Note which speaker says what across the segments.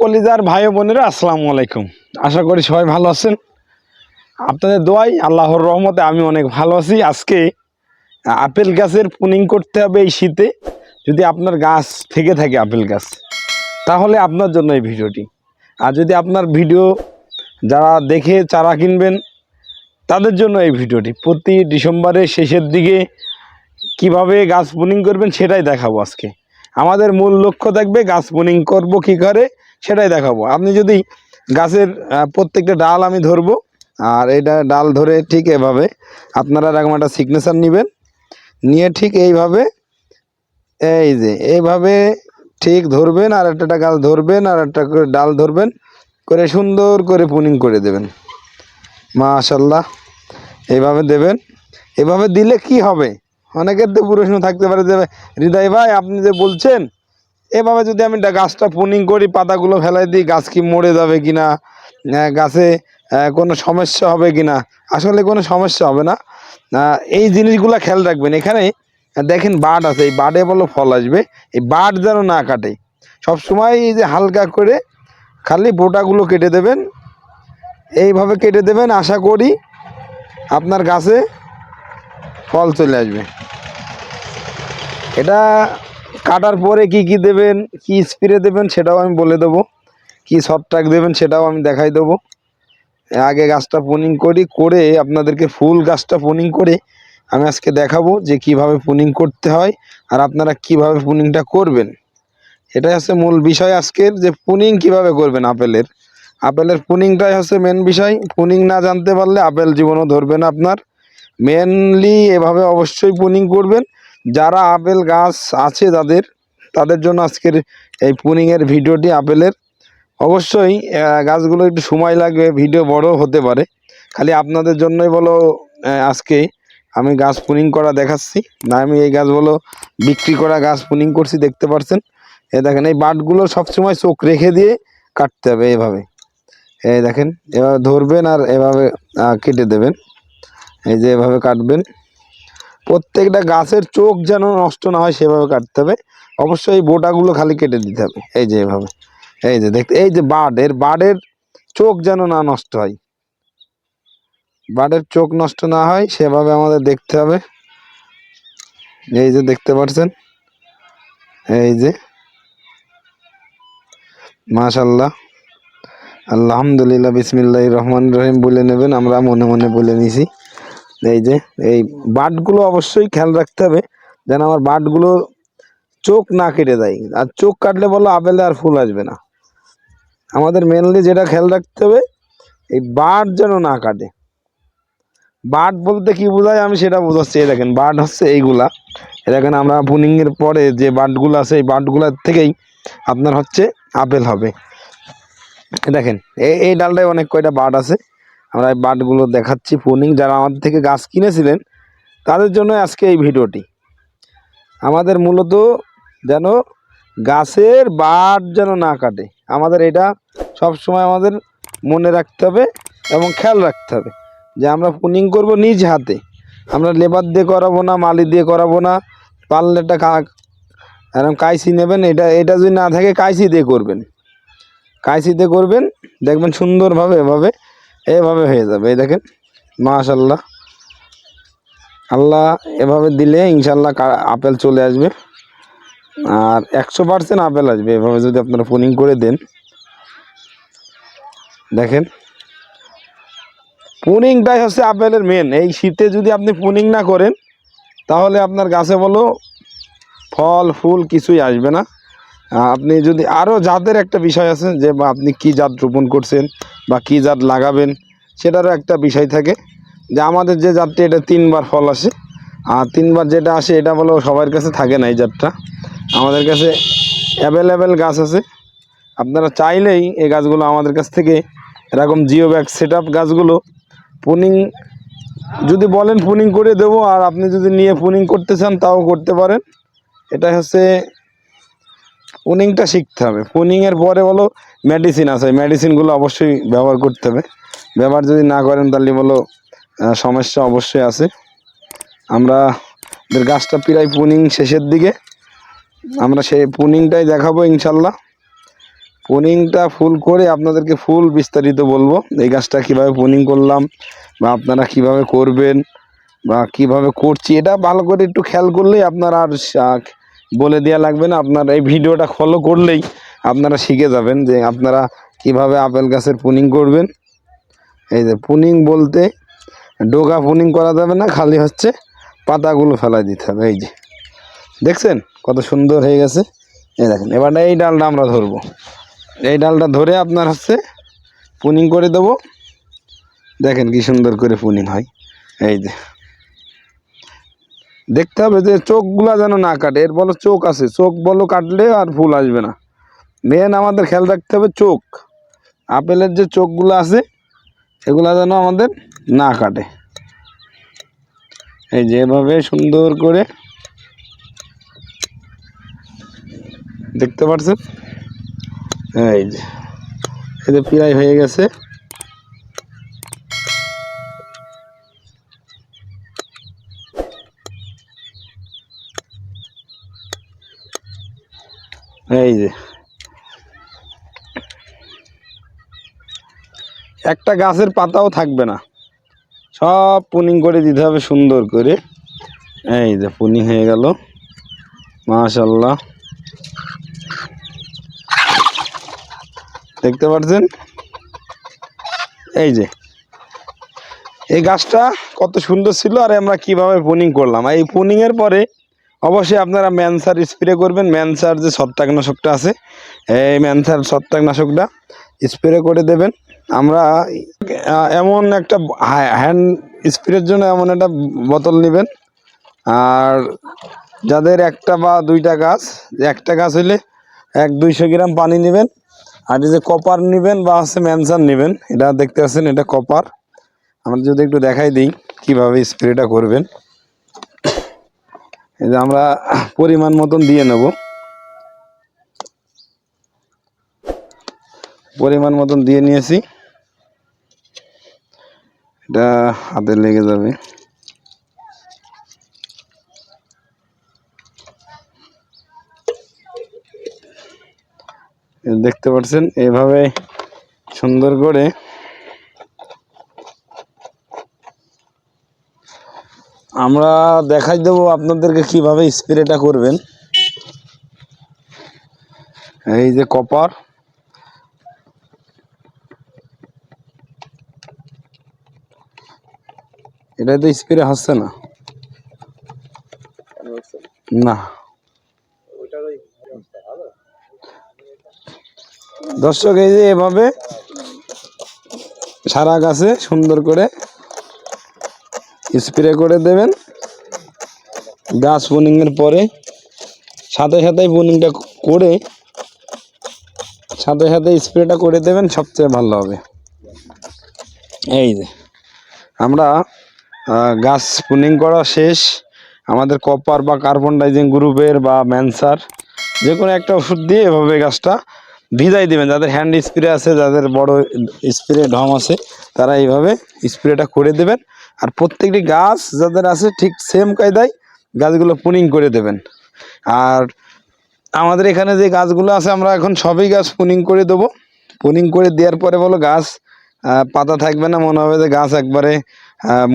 Speaker 1: কলিজার ভাই বোনেরা, আসসালামু আলাইকুম। আশা করি সবাই ভালো আছেন। আপনাদের দোয়াই আল্লাহর রহমতে আমি অনেক ভালো আছি। আজকে আপেল গাছের পুনিং করতে হবে এই শীতে। যদি আপনার গাছ থেকে থাকে আপেল গাছ, তাহলে আপনার জন্য এই ভিডিওটি। আর যদি আপনার ভিডিও যারা দেখে চারা কিনবেন, তাদের জন্য এই ভিডিওটি। প্রতি ডিসেম্বরের শেষের দিকে কীভাবে গাছ পুনিং করবেন সেটাই দেখাবো আজকে। আমাদের মূল লক্ষ্য থাকবে গাছ পুনিং করব কি করে সেটাই দেখাবো। আপনি যদি গাছের প্রত্যেকটা ডাল আমি ধরবো, আর এটা ডাল ধরে ঠিক এভাবে আপনারা এরকম একটা সিগনেচার নেবেন। নিয়ে ঠিক এইভাবে, এই যে, এইভাবে ঠিক ধরবেন, আর একটা গাছ ধরবেন, আর একটা করে ডাল ধরবেন, করে সুন্দর করে পুনিং করে দেবেন। মাশাল্লাহ এইভাবে দেবেন। এভাবে দিলে কি হবে? অনেকের তো প্রশ্ন থাকতে পারে যে, হৃদয় ভাই, আপনি যে বলছেন এভাবে যদি আমি গাছটা পুনিং করি, পাতাগুলো ফেলাই দিই, গাছ কি মরে যাবে কি না গাছে কোনো সমস্যা হবে কি না আসলে কোনো সমস্যা হবে না। এই জিনিসগুলো খেয়াল রাখবেন। এখানে দেখেন বাড আছে, এই বাডে বলো ফল আসবে। এই বাড যেন না কাটে। সব সময় এই যে হালকা করে খালি বোটাগুলো কেটে দেবেন। এইভাবে কেটে দেবেন, আশা করি আপনার গাছে ফল চলে আসবে। এটা কাটার পরে কি কি দেবেন, কি স্প্রে দেবেন সেটাও আমি বলে দেবো। কি ছত্রাক দেবেন সেটাও আমি দেখাই দেবো। আগে গাছটা পুনিং করি, করে আপনাদেরকে ফুল গাছটা পুনিং করে আমি আজকে দেখাবো যে কীভাবে পুনিং করতে হয় আর আপনারা কীভাবে পুনিংটা করবেন। এটাই হচ্ছে মূল বিষয় আজকের যে পুনিং কীভাবে করবেন আপেলের। আপেলের পুনিংটাই হচ্ছে মেন বিষয়। পুনিং না জানতে পারলে আপেল জীবনও ধরবে না আপনার। মেনলি এভাবে অবশ্যই পুনিং করবেন। যারা আপেল গাছ আছে তাদের তাদের জন্য আজকের এই পুনিংয়ের ভিডিওটি আপেলের। অবশ্যই গাছগুলো একটু সময় লাগবে, ভিডিও বড় হতে পারে। খালি আপনাদের জন্যই বলো আজকে আমি গাছ পুনিং করা দেখাচ্ছি। না, আমি এই গাছগুলো বিক্রি করা গাছ পুনিং করছি, দেখতে পাচ্ছেন এ দেখেন, এই বাটগুলো সবসময় চোখ রেখে দিয়ে কাটতে হবে এভাবে। এই দেখেন, এভাবে ধরবেন আর এভাবে কেটে দেবেন। এই যে এভাবে কাটবেন। প্রত্যেকটা গাছের চোখ যেন নষ্ট না হয় সেভাবে কাটতে হবে। অবশ্যই এই বোটাগুলো খালি কেটে দিতে হবে, এই যে এভাবে। এই যে দেখতে, এই যে বাড এর বাডের চোখ যেন না নষ্ট হয়। বাডের চোখ নষ্ট না হয়, সেভাবে আমাদের দেখতে হবে। এই যে দেখতে পাচ্ছেন? এই যে। মাশাল্লাহ আলহামদুলিল্লাহ বিসমিল্লাহ রহমান রহিম, বলে নেবেন, আমরা মনে মনে বলে নিছি। এই যে, এই বাটগুলো অবশ্যই খেয়াল রাখতে হবে, যেন আমার বাটগুলো চোখ না কেটে দেয় আর চোখ কাটলে বলো আপেলে আর ফুল আসবে না। আমাদের মেনলি যেটা খেয়াল রাখতে হবে, এই বাট যেন না কাটে। বাট বলতে কি বোঝায় আমি সেটা বোঝাচ্ছি, এই দেখেন, বাট হচ্ছে এইগুলা। এই দেখেন, আমরা পুনিংয়ের পরে যে বাটগুলো আছে, এই বাটগুলোর থেকেই আপনার হচ্ছে আপেল হবে। দেখেন এই ডালটায় অনেক কয়টা বাট আছে। আমরা এই বাটগুলো দেখাচ্ছি পুনিং। যারা আমাদের থেকে গাছ কিনেছিলেন, তাদের জন্য আজকে এই ভিডিওটি। আমাদের মূলত যেন গাছের বাট যেন না কাটে। আমাদের এটা সব সময় আমাদের মনে রাখতে হবে এবং খেয়াল রাখতে হবে যে আমরা পুনিং করব নিজ হাতে। আমরা লেবার দিয়ে করাবো না, মালি দিয়ে করাবো না, পারলে একটা এরকম কাইসি নেবেন, এটা এটা যদি না থাকে কাইসি দিয়ে করবেন। কাইসি দিয়ে করবেন, দেখবেন সুন্দরভাবে এভাবে এভাবে হয়ে যাবে, এই দেখেন। মাশাল্লাহ আল্লাহ এভাবে দিলে ইনশাল্লাহ আপেল চলে আসবে। আর একশো পার্সেন্ট আপেল আসবে, এভাবে যদি আপনারা পুনিং করে দেন। দেখেন। পুনিংটাই হচ্ছে আপেলের মেন এই শীতে যদি আপনি পুনিং না করেন, তাহলে আপনার গাছে বলো ফল, ফুল কিছুই আসবে না। আপনি যদি আরও জাতের একটা বিষয় আছে যে আপনি কি জাত রোপণ করছেন বা কি জাত লাগাবেন, সেটারও একটা বিষয় থাকে যে আমাদের যে জাতটি, এটা তিনবার ফল আসে। আর তিনবার যেটা আসে, এটা বলো সবার কাছে থাকে না এই জাতটা। আমাদের কাছে অ্যাভেলেবেল গাছ আছে। আপনারা চাইলেই এই গাছগুলো আমাদের কাছ থেকে এরকম জিও ব্যাগ সেট আপ গাছগুলো পুনিং, যদি বলেন পুনিং করে দেবো, আর আপনি যদি নিয়ে পুনিং করতে চান, তাও করতে পারেন। এটা হচ্ছে পুনিংটা শিখতে হবে। পুনিংয়ের পরে বলো মেডিসিন আছে। মেডিসিনগুলো অবশ্যই ব্যবহার করতে হবে। ব্যবহার যদি না করেন তাহলে বলো সমস্যা অবশ্যই আছে। আমরা গাছটা প্রায় পুনিং শেষের দিকে। আমরা সেই পুনিংটাই দেখাবো ইনশাল্লাহ। পুনিংটা ফুল করে আপনাদেরকে ফুল বিস্তারিত বলব। এই গাছটা কীভাবে পুনিং করলাম বা আপনারা কীভাবে করবেন বা কীভাবে করছি, এটা ভালো করে একটু খেয়াল করলেই আপনারা আর বলে দেওয়া লাগবে না। আপনার এই ভিডিওটা ফলো করলেই আপনারা শিখে যাবেন যে আপনারা কীভাবে আপেল গাছের পুনিং করবেন। এই যে পুনিং বলতে ডোকা পুনিং করা যাবে না, খালি হচ্ছে পাতাগুলো ফেলাই দিতে হবে। এই যে দেখছেন কত সুন্দর হয়ে গেছে। এই দেখেন, এবার এই ডালটা আমরা ধরবো। এই ডালটা ধরে আপনার হচ্ছে পুনিং করে দেবো। দেখেন কি সুন্দর করে পুনিং হয়। এই যে দেখতে হবে যে চোখগুলা যেন না কাটে। এর বলো চোখ আছে। চোখ বলো কাটলে আর ফুল আসবে না। মেন আমাদের খেয়াল রাখতে হবে চোখ। আপেলের যে চোখগুলো আছে, এগুলা যেন আমাদের না কাটে। এই যে এভাবে সুন্দর করে দেখতে পাচ্ছেন এই যে যে প্রায় হয়ে গেছে। এই যে। একটা গাছের পাতাও থাকবে না। সব পুনিং করে দিতে হবে সুন্দর করে। এই যে পুনিং হয়ে গেল। মাশাল্লাহ দেখতে পাচ্ছেন? এই যে। এই গাছটা কত সুন্দর ছিল আর আমরা কীভাবে পুনিং করলাম। এই পুনিং এর পরে অবশ্যই আপনারা ম্যানসার স্প্রে করবেন। ম্যানসার যে ছত্রাকনাশকটা আছে, এই ম্যানসার ছত্রাকনাশকটা স্প্রে করে দেবেন। আমরা এমন একটা হ্যান্ড স্প্রের জন্য এমন একটা বোতল নেবেন। আর যাদের একটা বা দুইটা গাছ, একটা গাছ হইলে এক দুইশো গ্রাম পানি নেবেন। আর এই যে কপার নেবেন বা হচ্ছে ম্যানসার নেবেন, এটা দেখতে পাচ্ছেন এটা কপার। আমরা যদি একটু দেখাই দিই কীভাবে স্প্রেটা করবেন। এই যে আমরা পরিমাণ মতন দিয়ে নেব। পরিমাণ মতন দিয়ে নিয়েছি। এটা হাতে লেগে যাবে। দেখতে পাচ্ছেন, এভাবে সুন্দর করে আমরা দেখাই দেবো আপনাদেরকে কীভাবে স্প্রেটা করবেন। এই যে কপার। এটা তো স্প্রে হাসছে না। না। দর্শক, এই যে এভাবে সারা গাছে সুন্দর করে স্প্রে করে দেবেন। গাছ পুনিংয়ের পরে সাথে সাথে পুনিংটা করে সাথে সাথে স্প্রেটা করে দেবেন, সবচেয়ে ভালো হবে। এই যে, আমরা গাছ পুনিং করা শেষ। আমাদের কপার বা কার্বন ডাইজিং গ্রুপের বা ম্যানসার যে কোনো একটা ওষুধ দিয়ে এভাবে গাছটা ভিজাই দেবেন। যাদের হ্যান্ড স্প্রে আছে, যাদের বড় স্প্রে ঢম আছে, তারা এইভাবে স্প্রেটা করে দেবেন। আর প্রত্যেকটি গাছ যাদের আছে ঠিক সেম কায়দায় গাছগুলো পুনিং করে দেবেন। আর আমাদের এখানে যে গাছগুলো আছে, আমরা এখন সবই গাছ পুনিং করে দেবো। পুনিং করে দেওয়ার পরে বলো গাছ পাতা থাকবে না, মনে হবে যে গাছ একবারে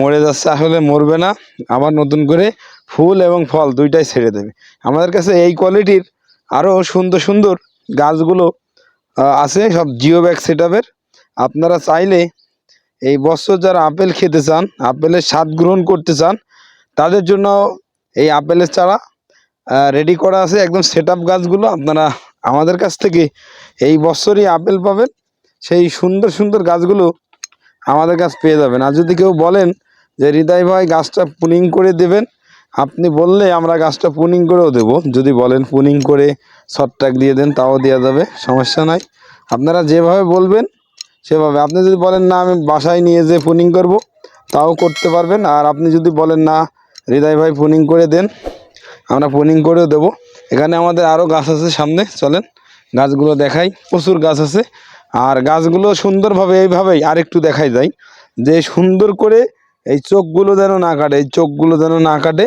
Speaker 1: মরে যাচ্ছে, আসলে মরবে না। আবার নতুন করে ফুল এবং ফল দুইটাই ছেড়ে দেবে। আমাদের কাছে এই কোয়ালিটির আরও সুন্দর সুন্দর গাছগুলো আছে, সব জিও ব্যাগ সেট আপনারা চাইলে এই বছর যারা আপেল খেতে চান, আপেলের স্বাদ গ্রহণ করতে চান, তাদের জন্য এই আপেলের চারা রেডি করা আছে একদম সেট গাছগুলো। আপনারা আমাদের কাছ থেকে এই বছরই আপেল পাবেন। সেই সুন্দর সুন্দর গাছগুলো আমাদের কাছ পেয়ে যাবেন। আর যদি কেউ বলেন যে, হৃদয় ভাই, গাছটা পুনিং করে দেবেন, আপনি বললে আমরা গাছটা পুনিং করেও দেবো। যদি বলেন পুনিং করে শর্টট্যাগ দিয়ে দেন, তাও দেওয়া যাবে, সমস্যা নাই। আপনারা যেভাবে বলবেন সেভাবে। আপনি যদি বলেন, না, আমি বাসায় নিয়ে যেয়ে পুনিং করব, তাও করতে পারবেন। আর আপনি যদি বলেন, না, হৃদয় ভাই পুনিং করে দেন, আমরা পুনিং করেও দেবো। এখানে আমাদের আরও গাছ আছে সামনে, চলেন। গাছগুলো দেখাই। প্রচুর গাছ আছে। আর গাছগুলো সুন্দরভাবে এইভাবেই আরেকটু দেখাই যায় যে সুন্দর করে এই চোখগুলো যেন না কাটে, এই চোখগুলো যেন না কাটে,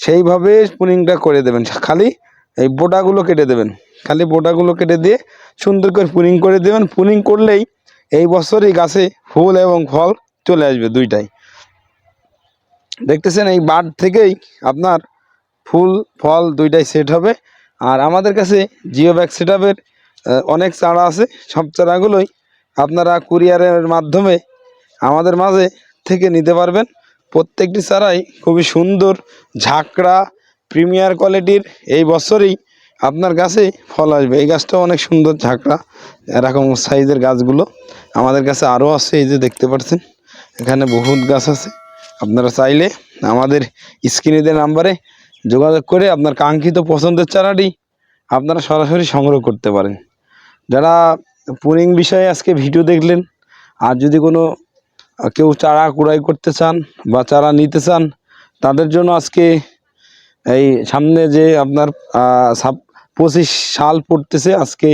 Speaker 1: সেইভাবে পুনিংটা করে দেবেন। খালি এই বোটাগুলো কেটে দেবেন। খালি বোটাগুলো কেটে দিয়ে সুন্দর করে পুনিং করে দেবেন। পুনিং করলেই এই বছরই গাছে ফুল এবং ফল চলে আসবে দুইটাই। দেখতেছেন এই বাড থেকেই আপনার ফুল, ফল দুইটাই সেট হবে। আর আমাদের কাছে জিও ব্যাগ সেট অনেক চারা আছে। সব চারাগুলোই আপনারা কুরিয়ারের মাধ্যমে আমাদের মাঝে থেকে নিতে পারবেন। প্রত্যেকটি চারাই খুবই সুন্দর, ঝাঁকড়া, প্রিমিয়ার কোয়ালিটির। এই বছরেই আপনার গাছে ফল আসবে। এই গাছটাও অনেক সুন্দর, ঝাঁকড়া, এরকম সাইজের গাছগুলো। আমাদের কাছে আরও আছে এই যে দেখতে পাচ্ছেন। এখানে বহুত গাছ আছে। আপনারা চাইলে আমাদের স্ক্রিনে দেওয়া নাম্বারে যোগাযোগ করে আপনার কাঙ্ক্ষিত পছন্দের চারাটি আপনারা সরাসরি সংগ্রহ করতে পারেন। যারা পুরিং বিষয়ে আজকে ভিডিও দেখলেন, আর যদি কোনো কেউ চারা কুড়াই করতে চান বা চারা নিতে চান, তাদের জন্য আজকে এই সামনে যে আপনার পঁচিশ সাল পড়তেছে, আজকে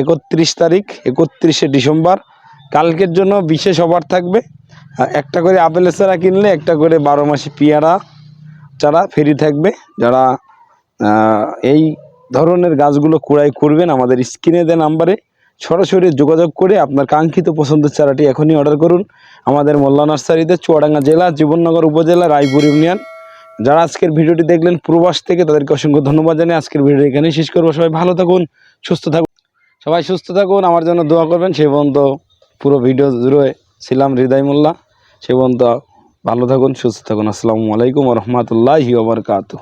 Speaker 1: একত্রিশ তারিখ, একত্রিশে ডিসেম্বর। কালকের জন্য বিশেষ অফার থাকবে। একটা করে আপেলের চারা কিনলে একটা করে বারো মাসে পেয়ারা চারা ফ্রি থাকবে। যারা এই ধরনের গাছগুলো কুড়াই করবেন, আমাদের স্ক্রিনে দেওয়া নাম্বারে সরাসরি যোগাযোগ করে আপনার কাঙ্ক্ষিত পছন্দের চারাটি এখনই অর্ডার করুন। আমাদের মোল্লা নার্সারিতে, চুয়াডাঙ্গা জেলা, জীবননগর উপজেলা, রায়পুর ইউনিয়ন। যারা আজকের ভিডিওটি দেখলেন, প্রবাস থেকে তাদেরকে অসংখ্য ধন্যবাদ জানিয়ে আজকের ভিডিও এখানেই শেষ করব। সবাই ভালো থাকুন, সুস্থ থাকুন। সবাই সুস্থ থাকুন, আমার জন্য দোয়া করবেন। সে পর্যন্ত পুরো ভিডিও জুড়ে ছিলাম হৃদয় মোল্লা। সে পর্যন্ত ভালো থাকুন, সুস্থ থাকুন। আসসালামু আলাইকুম রহমতুল্লাহি ওবরকাতু